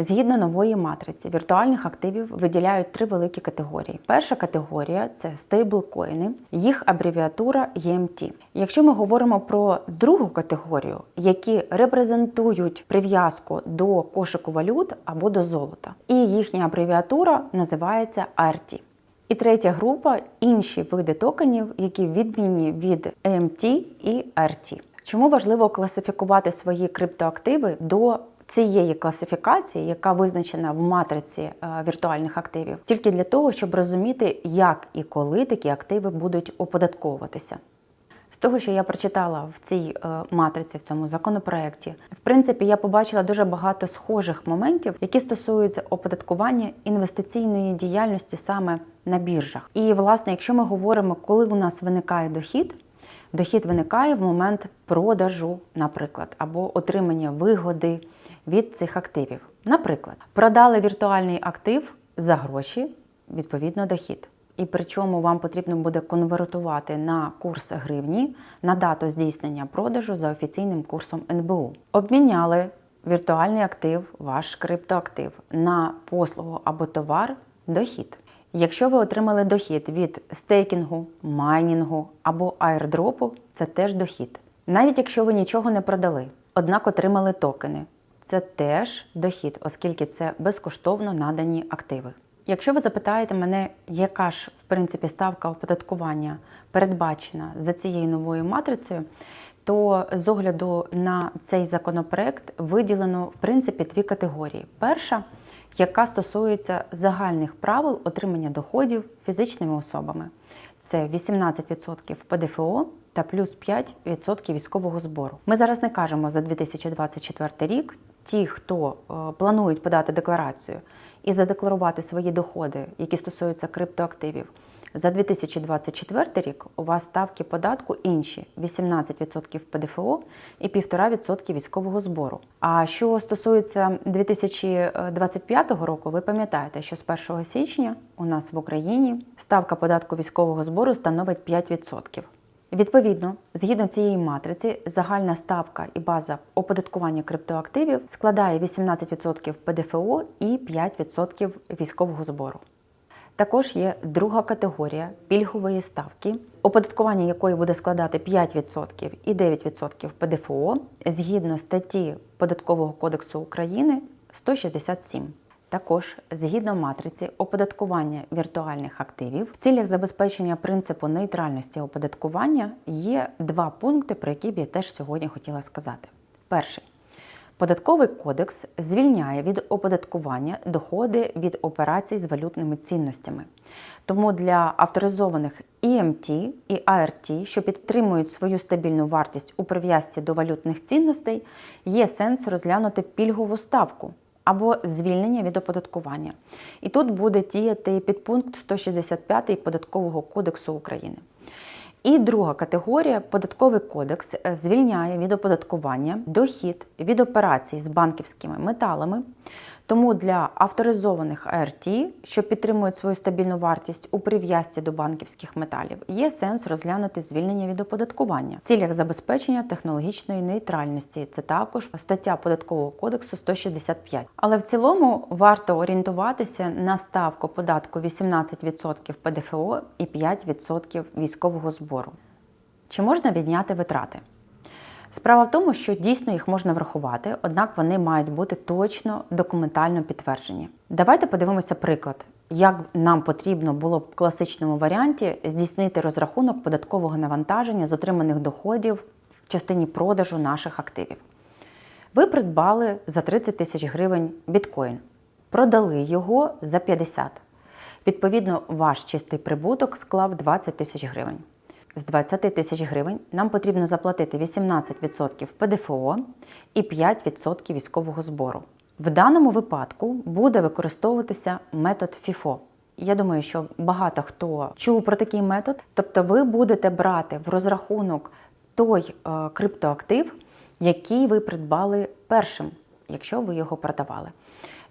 Згідно нової матриці, віртуальних активів виділяють три великі категорії. Перша категорія це стейблкоїни, їх абревіатура EMT. Якщо ми говоримо про другу категорію, які репрезентують прив'язку до кошику валют або до золота, і їхня абревіатура називається ART. І третя група інші види токенів, які відмінні від EMT і RT. Чому важливо класифікувати свої криптоактиви до цієї класифікації, яка визначена в матриці е, віртуальних активів, тільки для того, щоб розуміти, як і коли такі активи будуть оподатковуватися. З того, що я прочитала в цій е, матриці, в цьому законопроекті, в принципі, я побачила дуже багато схожих моментів, які стосуються оподаткування інвестиційної діяльності саме на біржах. І, власне, якщо ми говоримо, коли у нас виникає дохід, дохід виникає в момент продажу, наприклад, або отримання вигоди від цих активів. Наприклад, продали віртуальний актив за гроші, відповідно, дохід. І причому вам потрібно буде конвертувати на курс гривні на дату здійснення продажу за офіційним курсом НБУ. Обміняли віртуальний актив, ваш криптоактив на послугу або товар дохід. Якщо ви отримали дохід від стейкінгу, майнінгу або аірдропу, це теж дохід. Навіть якщо ви нічого не продали, однак отримали токени, це теж дохід, оскільки це безкоштовно надані активи. Якщо ви запитаєте мене, яка ж в принципі ставка оподаткування передбачена за цією новою матрицею, то з огляду на цей законопроект виділено в принципі дві категорії. Перша, яка стосується загальних правил отримання доходів фізичними особами, це 18% ПДФО та плюс 5% військового збору. Ми зараз не кажемо за 2024 рік. Ті, хто е, планують подати декларацію і задекларувати свої доходи, які стосуються криптоактивів, за 2024 рік у вас ставки податку інші 18% ПДФО і 1,5% військового збору. А що стосується 2025 року, ви пам'ятаєте, що з 1 січня у нас в Україні ставка податку військового збору становить 5%. Відповідно, згідно цієї матриці, загальна ставка і база оподаткування криптоактивів складає 18% ПДФО і 5% військового збору. Також є друга категорія пільгової ставки, оподаткування якої буде складати 5% і 9% ПДФО згідно статті Податкового кодексу України 167. Також згідно матриці оподаткування віртуальних активів в цілях забезпечення принципу нейтральності оподаткування є два пункти, про які б я теж сьогодні хотіла сказати. Перший податковий кодекс звільняє від оподаткування доходи від операцій з валютними цінностями. Тому для авторизованих EMT і ART, що підтримують свою стабільну вартість у прив'язці до валютних цінностей, є сенс розглянути пільгову ставку або звільнення від оподаткування. І тут буде діяти підпункт 165 Податкового кодексу України. І друга категорія податковий кодекс е, звільняє від оподаткування дохід від операцій з банківськими металами. Тому для авторизованих АРТ, що підтримують свою стабільну вартість у прив'язці до банківських металів, є сенс розглянути звільнення від оподаткування в цілях забезпечення технологічної нейтральності. Це також стаття податкового кодексу 165. Але в цілому варто орієнтуватися на ставку податку 18% ПДФО і 5% військового збору. Чи можна відняти витрати? Справа в тому, що дійсно їх можна врахувати, однак вони мають бути точно документально підтверджені. Давайте подивимося приклад, як нам потрібно було б в класичному варіанті здійснити розрахунок податкового навантаження з отриманих доходів в частині продажу наших активів. Ви придбали за 30 тисяч гривень біткоін, продали його за 50. Відповідно, ваш чистий прибуток склав 20 тисяч гривень з 20 тисяч гривень нам потрібно заплатити 18% ПДФО і 5% військового збору. В даному випадку буде використовуватися метод ФІФО. Я думаю, що багато хто чув про такий метод. Тобто, ви будете брати в розрахунок той е, криптоактив, який ви придбали першим, якщо ви його продавали.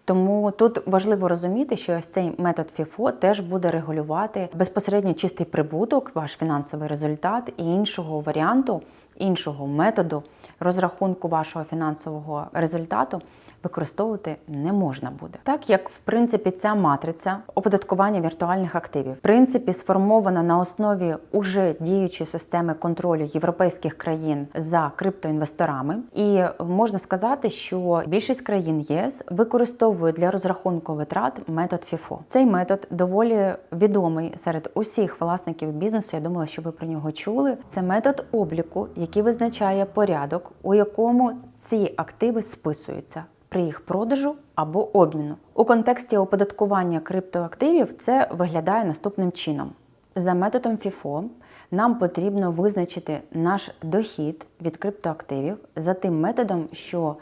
Тому тут важливо розуміти, що ось цей метод ФІФО теж буде регулювати безпосередньо чистий прибуток, ваш фінансовий результат і іншого варіанту іншого методу розрахунку вашого фінансового результату використовувати не можна буде. Так як в принципі ця матриця оподаткування віртуальних активів в принципі сформована на основі уже діючої системи контролю європейських країн за криптоінвесторами, і можна сказати, що більшість країн ЄС використовує для розрахунку витрат метод FIFO. Цей метод доволі відомий серед усіх власників бізнесу. Я думала, що ви про нього чули. Це метод обліку, який визначає порядок, у якому ці активи списуються при їх продажу або обміну. У контексті оподаткування криптоактивів це виглядає наступним чином. За методом FIFO нам потрібно визначити наш дохід від криптоактивів за тим методом, що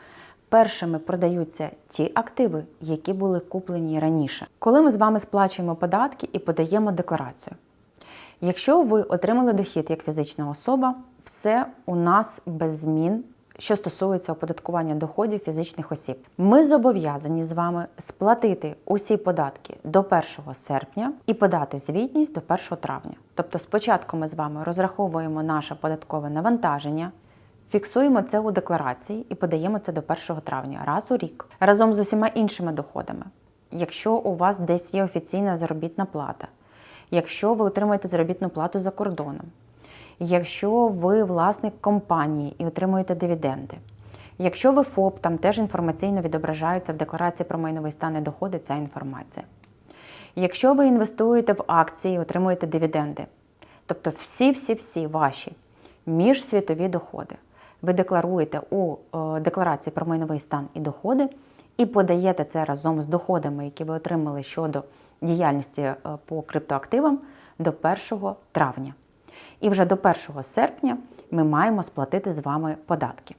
першими продаються ті активи, які були куплені раніше. Коли ми з вами сплачуємо податки і подаємо декларацію. Якщо ви отримали дохід як фізична особа, все у нас без змін що стосується оподаткування доходів фізичних осіб. Ми зобов'язані з вами сплатити усі податки до 1 серпня і подати звітність до 1 травня. Тобто, спочатку ми з вами розраховуємо наше податкове навантаження. Фіксуємо це у декларації і подаємо це до 1 травня раз у рік разом з усіма іншими доходами. Якщо у вас десь є офіційна заробітна плата, якщо ви отримуєте заробітну плату за кордоном, якщо ви власник компанії і отримуєте дивіденди. Якщо ви ФОП, там теж інформаційно відображається в декларації про майновий стан і доходи ця інформація. Якщо ви інвестуєте в акції отримуєте дивіденди, тобто всі-всі-всі ваші міжсвітові доходи, ви декларуєте у е, декларації про майновий стан і доходи і подаєте це разом з доходами, які ви отримали щодо діяльності е, по криптоактивам до 1 травня. І вже до 1 серпня ми маємо сплатити з вами податки.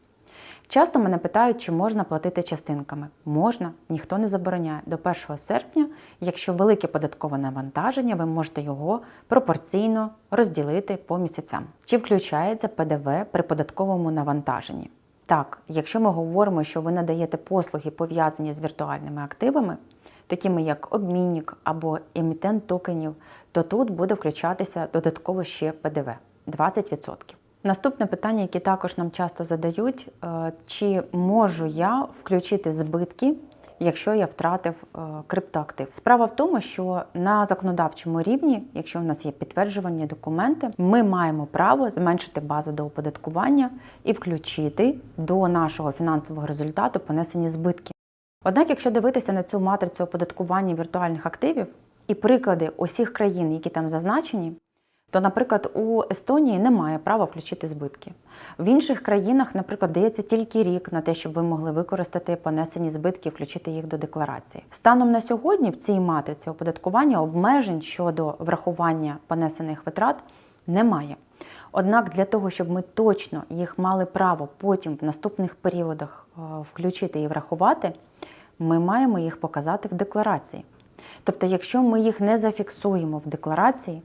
Часто мене питають, чи можна платити частинками. Можна, ніхто не забороняє. До 1 серпня, якщо велике податкове навантаження, ви можете його пропорційно розділити по місяцям. Чи включається ПДВ при податковому навантаженні? Так, якщо ми говоримо, що ви надаєте послуги пов'язані з віртуальними активами, такими як обмінник або емітент токенів, то тут буде включатися додатково ще ПДВ 20%. Наступне питання, яке також нам часто задають: е, чи можу я включити збитки, якщо я втратив е, криптоактив? Справа в тому, що на законодавчому рівні, якщо в нас є підтверджувані документи, ми маємо право зменшити базу до оподаткування і включити до нашого фінансового результату понесені збитки. Однак, якщо дивитися на цю матрицю оподаткування віртуальних активів і приклади усіх країн, які там зазначені, то, наприклад, у Естонії немає права включити збитки. В інших країнах, наприклад, дається тільки рік на те, щоб ви могли використати понесені збитки і включити їх до декларації. Станом на сьогодні в цій матриці оподаткування обмежень щодо врахування понесених витрат немає. Однак для того, щоб ми точно їх мали право потім в наступних періодах е, включити і врахувати, ми маємо їх показати в декларації. Тобто, якщо ми їх не зафіксуємо в декларації,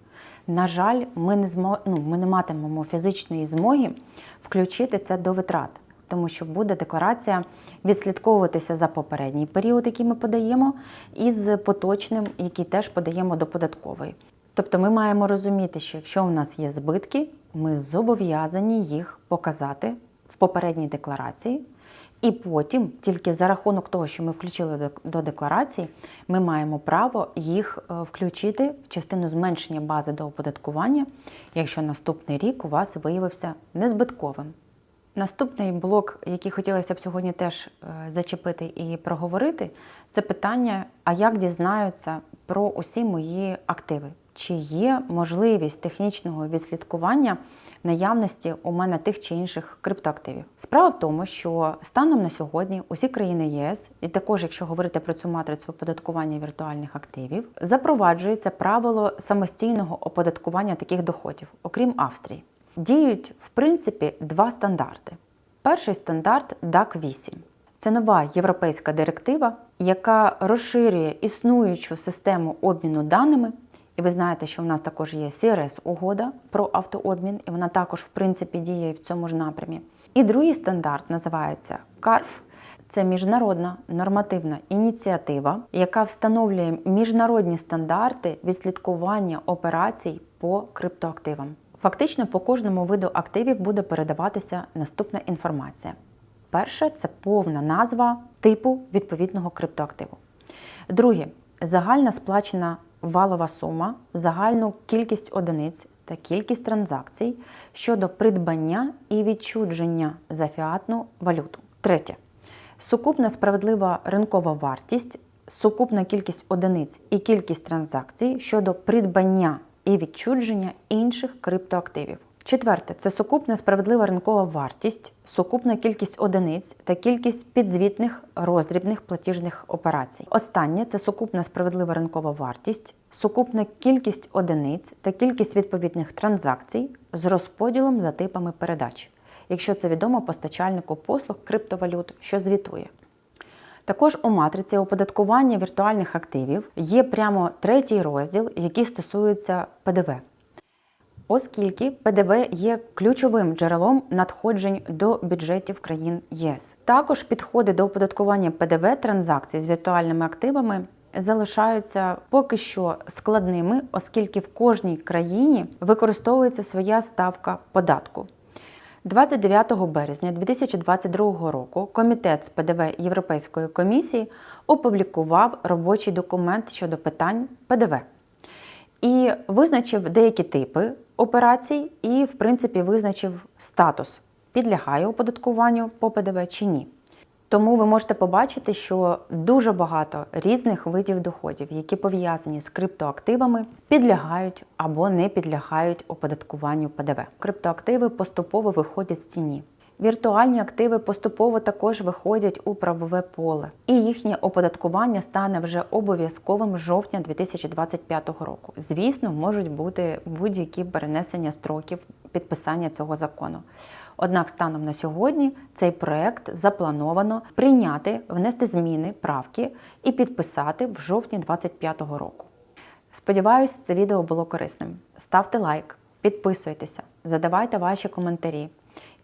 на жаль, ми не змо... ну, ми не матимемо фізичної змоги включити це до витрат, тому що буде декларація відслідковуватися за попередній період, який ми подаємо, і з поточним, який теж подаємо до податкової. Тобто ми маємо розуміти, що якщо у нас є збитки, ми зобов'язані їх показати в попередній декларації. І потім, тільки за рахунок того, що ми включили до декларації, ми маємо право їх е, включити в частину зменшення бази до оподаткування, якщо наступний рік у вас виявився незбитковим. Наступний блок, який хотілося б сьогодні теж е, зачепити і проговорити, це питання: а як дізнаються про усі мої активи? Чи є можливість технічного відслідкування наявності у мене тих чи інших криптоактивів. Справа в тому, що станом на сьогодні усі країни ЄС, і також, якщо говорити про цю матрицю оподаткування віртуальних активів, запроваджується правило самостійного оподаткування таких доходів, окрім Австрії. Діють в принципі два стандарти. Перший стандарт DAC 8. Це нова європейська директива, яка розширює існуючу систему обміну даними і ви знаєте, що в нас також є CRS-угода про автообмін, і вона також, в принципі, діє в цьому ж напрямі. І другий стандарт називається CARF. Це міжнародна нормативна ініціатива, яка встановлює міжнародні стандарти відслідкування операцій по криптоактивам. Фактично по кожному виду активів буде передаватися наступна інформація. Перше це повна назва типу відповідного криптоактиву. Друге загальна сплачена валова сума, загальну кількість одиниць та кількість транзакцій щодо придбання і відчудження за фіатну валюту. Третє сукупна справедлива ринкова вартість, сукупна кількість одиниць і кількість транзакцій щодо придбання і відчудження інших криптоактивів. Четверте це сукупна справедлива ринкова вартість, сукупна кількість одиниць та кількість підзвітних роздрібних платіжних операцій. Останнє це сукупна справедлива ринкова вартість, сукупна кількість одиниць та кількість відповідних транзакцій з розподілом за типами передач, якщо це відомо постачальнику послуг криптовалют, що звітує. Також у матриці оподаткування віртуальних активів є прямо третій розділ, який стосується ПДВ оскільки ПДВ є ключовим джерелом надходжень до бюджетів країн ЄС. Також підходи до оподаткування ПДВ транзакцій з віртуальними активами залишаються поки що складними, оскільки в кожній країні використовується своя ставка податку. 29 березня 2022 року Комітет з ПДВ Європейської комісії опублікував робочий документ щодо питань ПДВ і визначив деякі типи операцій, і, в принципі, визначив статус, підлягає оподаткуванню по ПДВ чи ні. Тому ви можете побачити, що дуже багато різних видів доходів, які пов'язані з криптоактивами, підлягають або не підлягають оподаткуванню ПДВ. Криптоактиви поступово виходять з тіні. Віртуальні активи поступово також виходять у правове поле, і їхнє оподаткування стане вже обов'язковим жовтня 2025 року. Звісно, можуть бути будь-які перенесення строків підписання цього закону. Однак, станом на сьогодні цей проект заплановано прийняти, внести зміни, правки і підписати в жовтні 2025 року. Сподіваюсь, це відео було корисним. Ставте лайк, підписуйтеся, задавайте ваші коментарі.